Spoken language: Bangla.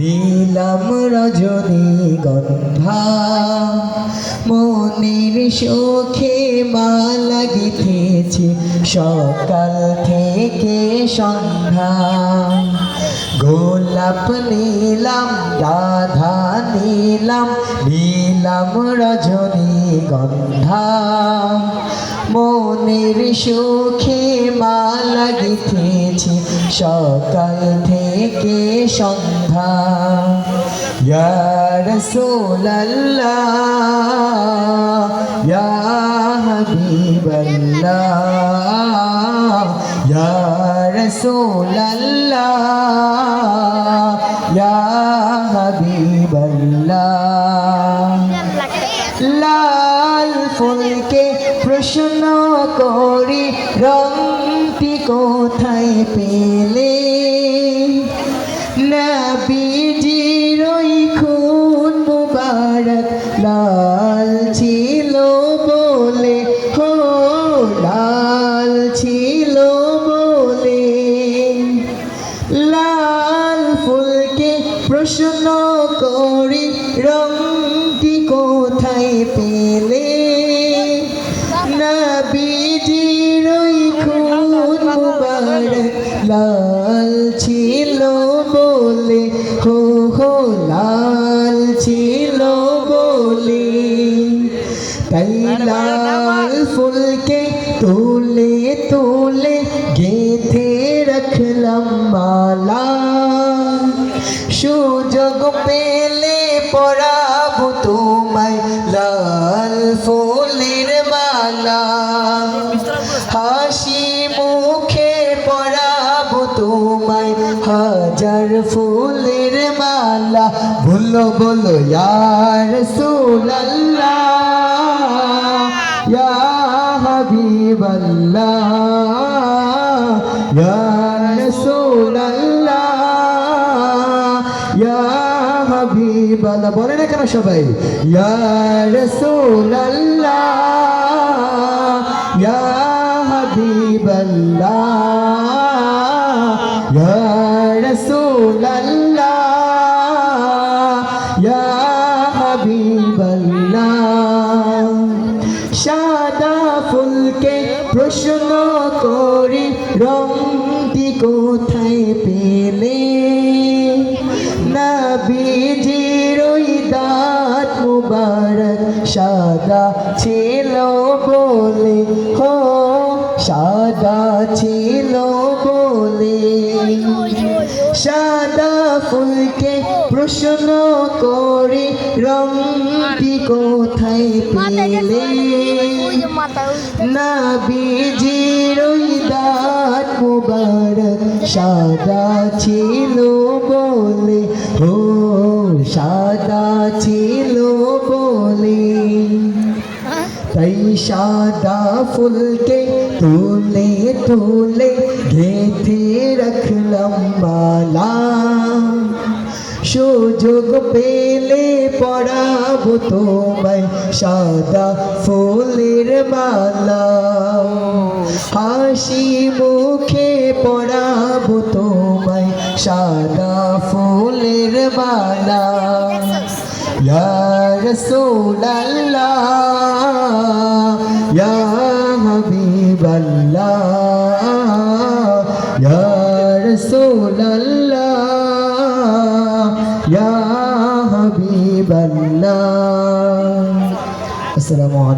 নীলাম রজনী গন্ধা। মনের শোখে মালা গেথেছি সকাল থেকে সন্ধ্যা। গোলাপ নীলাম রাধা নীলাম নীলাম রজনী গন্ধা। মনের সুখে মালা গেথেছি সকাল থেকে সন্ধ্যা। ইয়া রাসূলাল্লাহ ইয়া হাবিবাল্লাহ ইয়া রাসূলাল্লাহ حبيب الله লাল ফুলকে প্রশ্ন করি রংটি কোথায় পেলে? রংটি কোথায় পেলে? খুন মুবারক লাল ছিল বলে, হো হো, লাল ছিল বলে। তাই লাল ফুলকে তুলে তুলে গেঁথে রাখলাম মালা। সুযোগ পেলে হাজার ফুলের মালা। বলো বলো ইয়ার সুলাল্লাহ ইয়া হাবিবাল্লাহ, ইয়া রাসূলাল্লাহ, ইয়া হাবিবাল্লাহ। বলে না কেন সবাই? ইয়া রাসূলাল্লাহ, ইয়া সাদা ফুলকে প্রশ্ন করি, রংটি কোথায় পেলে? নবীজির ওই দাঁত সাদা ছিল বলে, হো, সাদা ছিল ফুলকে প্রশ্ন করি। রংটি কোথায় পেলে? নাবিজির ওই দাঁত মুবারক সাদা ছিল বলে। ও সাদা ছিল বলে। তাই সাদা ফুলকে তুলে তুলে গেথে রাখলাম মালা সুযোগ পেলে পড়াবো তোমায় সাদা ফুলের মালা। হাসি মুখে পড়াবো তোমায় সাদা ফুলের মালা। ইয়া রাসূলাল্লাহ, ইয়া হাবিবাল্লাহ আসসালামু আলাইকুম